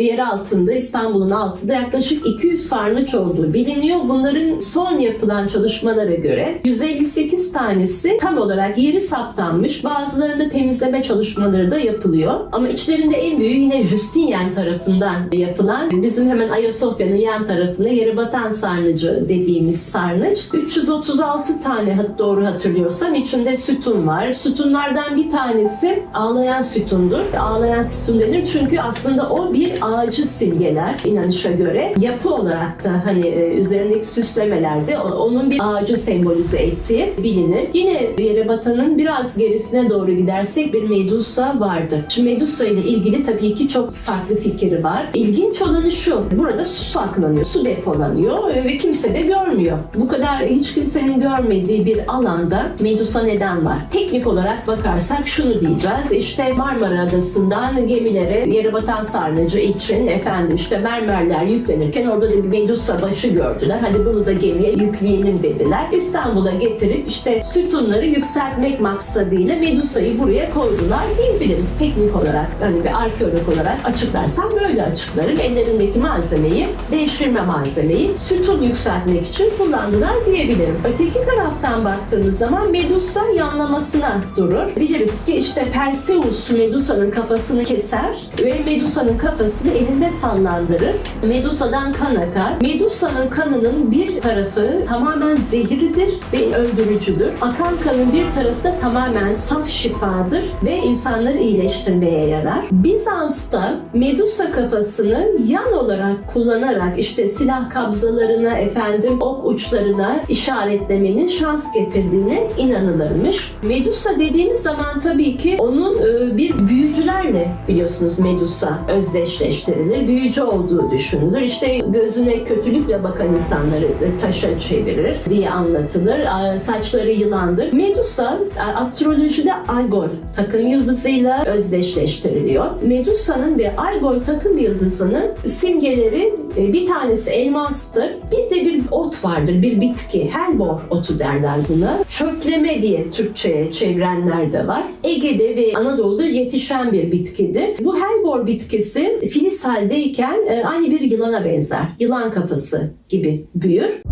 yer altında İstanbul'un altında yaklaşık 200 sarnıç olduğu biliniyor. Bunların son yapılan çalışmalara göre 158 tanesi tam olarak yeri saptanmış. Bazılarında temizleme çalışmaları da yapılıyor. Ama içlerinde en büyüğü yine Justinian tarafından yapılan bizim hemen Ayasofya'nın yan tarafında yere batan sarnıcı dediğimiz sarnıç. 336 tane doğru hatırlıyorsam içinde sütun var. Sütunlardan bir tanesi ağlayan sütundur. Ağlayan sütun denir çünkü aslında o bir ağacı simgeler inanışa göre. Yapı olarak da hani e, üzerindeki süslemelerde onun bir ağacı sembolize ettiği bilinir. Yine yere batanın biraz gerisine doğru gidersek bir Medusa vardır. Şimdi Medusa ile ilgili tabii ki çok farklı fikri var. İlginç olanı şu. Burada su saklanıyor. Su depolanıyor e, ve kimse de görmüyor. Bu kadar hiç kimsenin görmediği bir alanda Medusa neden var? Teknik olarak bakarsak şunu diyeceğiz. İşte Marmara Adası'ndan gemilere yere batan sarnıcı için efendim işte mermerler yüklenirken orada da bir Medusa başı gördüler. Hadi bunu da gemiye yükleyelim dediler. İstanbul'a getirip işte sütunları yükseltmek maksadıyla Medusa'yı buraya koydular diyebiliriz. Teknik olarak hani bir arkeolog olarak açıklarsam böyle açıklarım. Ellerindeki malzemeyi, değiştirme malzemeyi sütun yükseltmek için kullandılar diyebilirim. Öteki taraftan baktığımız zaman Medusa yanlamasına durur. Biliriz ki işte Perseus Medusa'nın kafasını keser ve Medusa'nın kafasını elinde sallandırır. Medusa'dan kan akar. Medusa'nın kanının bir tarafı tamamen zehirlidir ve öldürücüdür. Akan kanın bir tarafı da tamamen saf şifadır ve insanları iyileştirmeye yarar. Bizans'ta Medusa kafasını yan olarak kullanarak işte silah kabzalarına efendim ok uçlarına işaretlemenin şans getirdiğine inanılırmış. Medusa dediğimiz zaman tabii ki onun e, bir büyücülerle biliyorsunuz Medusa özdeşleştirilir. Büyücü olduğu düşünülür. İşte gözüne kötülükle bakan insanları e, taşa çevirir diye anlatılır. Saçları yılandır. Medusa astrolojide Algol takım yıldızıyla özdeşleştiriliyor. Medusa'nın ve Algol takım yıldızının simgeleri e, bir tanesi elmastır. Bir de bir ot vardır, bir bitki. Helbor otu derler buna. Çöpleme diye Türkçe'ye çevirenler de var. Ege'de ve Anadolu'da yetişen bir bitkidir. Bu helbor bitkisi filiz haldeyken e, aynı bir yılana benzer. Yılan kafası gibi büyür.